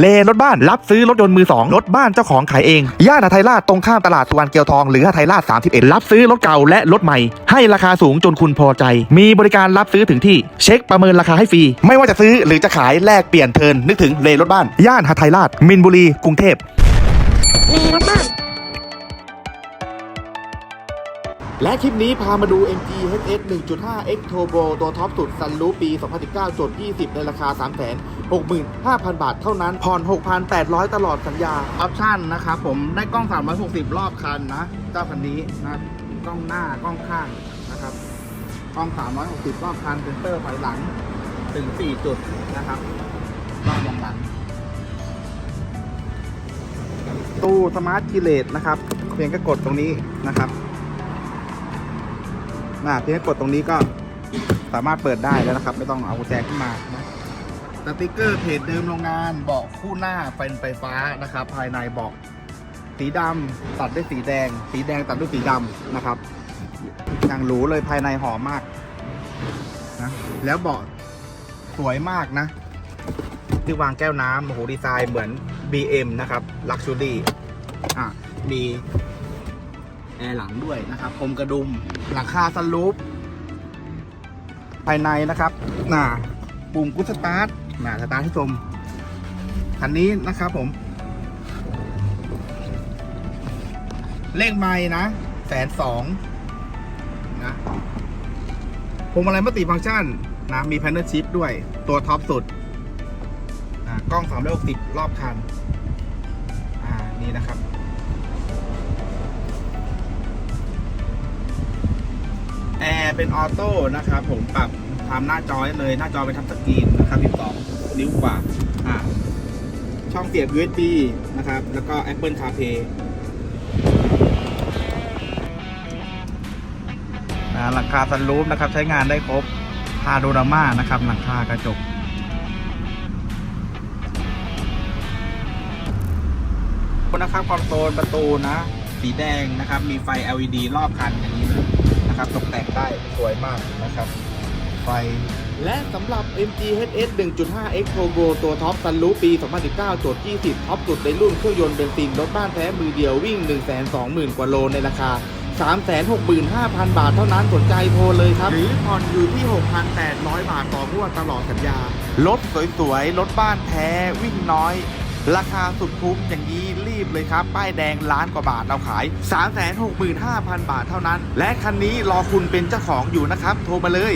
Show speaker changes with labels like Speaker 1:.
Speaker 1: เลรถบ้านรับซื้อรถยนต์มือสองรถบ้านเจ้าของขายเอง ย่านหาไทยราชตรงข้ามตลาดสุวรรณเกียวทองหรือหาไทยราช31 รับซื้อรถเก่าและรถใหม่ ให้ราคาสูงจนคุณพอใจ มีบริการรับซื้อถึงที่เช็คประเมินราคาให้ฟรี ไม่ว่าจะซื้อหรือจะขายแลกเปลี่ยนเทิร์นนึกถึงเลรถบ้าน ย่านหาไทยราชมินบุรีกรุงเทพ
Speaker 2: เลรถบ้าน
Speaker 1: และคลิปนี้พามาดู MG HS 1.5 X Turbo ตัวท็อปสุดซันรูปี 2019จด20 ในราคา 365,000 บาทเท่านั้น ผ่อน 6,800 ตลอดสัญญา ออปชั่นนะครับผมได้กล้อง 360 รอบคันนะ เจ้าคันนี้นะ กล้องหน้ากล้องข้างนะครับ กล้อง 360 รอบคันเซนเตอร์ไฟหลัง ถึง 4 จุดนะครับรอบมองหลังตู้สมาร์ทคีเลสนะครับ เพียงแค่กดตรงนี้นะครับ นะเพียงกดตรงนี้ก็สามารถเปิดได้แล้วนะครับ ไม่ต้องเอากุญแจขึ้นมานะสติกเกอร์เพจเดิมโรงงานเบาะคู่หน้าเป็นไฟฟ้านะครับ ภายในเบาะสีดำตัดด้วยสีแดง สีแดงตัดด้วยสีดำนะครับอย่างหรูเลยภายในหอมมากนะแล้วเบาะสวยมากนะ ที่วางแก้วน้ำโอ้โหดีไซน์เหมือน BM นะครับ Luxury อะมี แอร์หลังด้วยนะครับพรมกระดุมหลังคาสลูปภายในนะครับน่ะปุ่มกุสตาร์ทน่ะสตาร์ทให้ชมคันนี้นะครับผม เลขไม้นะแสนสองนะพวงมาลัยมัลติฟังก์ชันนะมีแพนเนอร์ชิพด้วยตัวท็อปสุดอ่ากล้อง360รอบคัน อ่า นี่นะครับ แอร์เป็นออโต้นะครับผมปรับทำหน้าจอได้เลยหน้าจอเป็นทัชสกรีนนะครับ12นิ้วกว่าอ่าช่องเสียบ USB นะครับ แล้วก็ Apple CarPlay หลังคาซันรูฟนะครับ ใช้งานได้ครบพาโดราม่านะครับ หลังคากระจกนะครับคอนโซลประตูนะ สีแดงนะครับ มีไฟ LED รอบคันอย่างนี้เลย นะครับตกแต่งได้สวยมากนะครับ ไฟ และสำหรับ MG HS 1.5 X Turbo ตัวท็อปซันรูปี 2019โจทย์20 ท็อปสุดในรุ่นเครื่องยนต์เบนซินรถบ้านแท้มือเดียววิ่ง 120,000 กว่าโลในราคา 365,000 บาทเท่านั้นสนใจโทรเลยครับ หรือผ่อนอยู่ที่ 6,800 บาทต่องวดตลอดสัญญารถสวยๆรถบ้านแท้วิ่งน้อย ราคาสุดคุ้มอย่างนี้รีบเลยครับ ป้ายแดงล้านกว่าบาทเราขาย 365,000 บาทเท่านั้น และคันนี้รอคุณเป็นเจ้าของอยู่นะครับ โทรมาเลย